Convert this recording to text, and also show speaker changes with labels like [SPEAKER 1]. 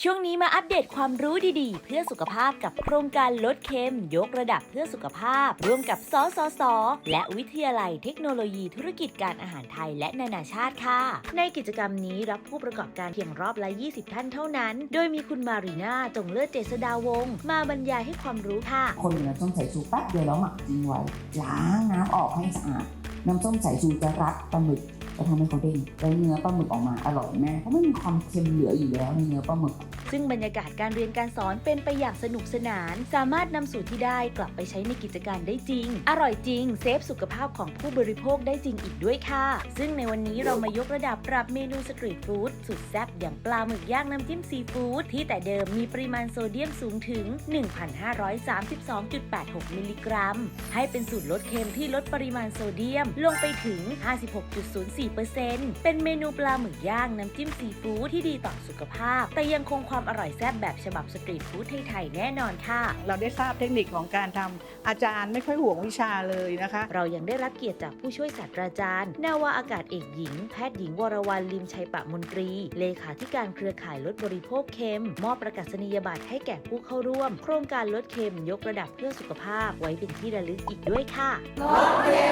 [SPEAKER 1] ช่วงนี้มาอัปเดตความรู้ดีๆ เพื่อสุขภาพกับโครงการลดเค็ม ยกระดับเพื่อสุขภาพ ร่วมกับสสส และวิทยาลัยเทคโนโลยีธุรกิจการอาหารไทยและนานาชาติค่ะ ในกิจกรรมนี้รับผู้ประกอบการเพียงรอบละ 20 ท่านเท่านั้น โดยมีคุณมารีนาจงเลิศเจษดาวงศ์มาบรรยายให้ความรู้ค่ะ
[SPEAKER 2] คนน้ำส้มสายชูแป๊บเดียวแล้วหมักทิ้งไว้ล้างน้ำออกให้สะอาดน้ำส้มสายชูจะรัดปลาหมึก จะทำให้เขาเด้งแล้วเนื้อปลาหมึกออกมาอร่อยแม่เพราะไม่มีความเค็มเหลืออยู่แล้วในเนื้อปลาหมึก
[SPEAKER 1] ซึ่งบรรยากาศการเรียนการสอนเป็นไปอย่างสนุกสนาน สามารถนำสูตรที่ได้กลับไปใช้ในกิจการได้จริง อร่อยจริง เซฟสุขภาพของผู้บริโภคได้จริงอีกด้วยค่ะ ซึ่งในวันนี้เรามายกระดับปรับเมนูสตรีทฟู้ดสุดแซ่บอย่างปลาหมึกย่างน้ำจิ้มซีฟู้ดที่แต่เดิมมีปริมาณโซเดียมสูงถึง 1,532.86 มิลลิกรัม ให้เป็นสูตรลดเค็มที่ลดปริมาณโซเดียมลงไปถึง 56.04%เป็นเมนูปลาหมึกย่างน้ำจิ้มซีฟู้ดที่ดีต่อสุขภาพ แต่ยังคงความอร่อยแซ่บแบบฉบับสตรีทฟู้ดไทยๆแน่นอนค่ะ
[SPEAKER 3] เราได้ทราบเทคนิคของการทำอาจารย์ไม่ค่อยห่วงวิชาเลยนะคะ
[SPEAKER 1] เรายังได้รับเกียรติจากผู้ช่วยศาสตราจารย์ นาวาอากาศเอกหญิง แพทย์หญิงวรวรรณลิมชัยปะมนตรี เลขาธิการเครือข่ายลดบริโภคเค็ม มอบประกาศนียบัตรให้แก่ผู้เข้าร่วม โครงการลดเค็มยกระดับเพื่อสุขภาพไว้เป็นที่ระลึกอีกด้วยค่ะ
[SPEAKER 4] ลดเค็มลดโลกเย้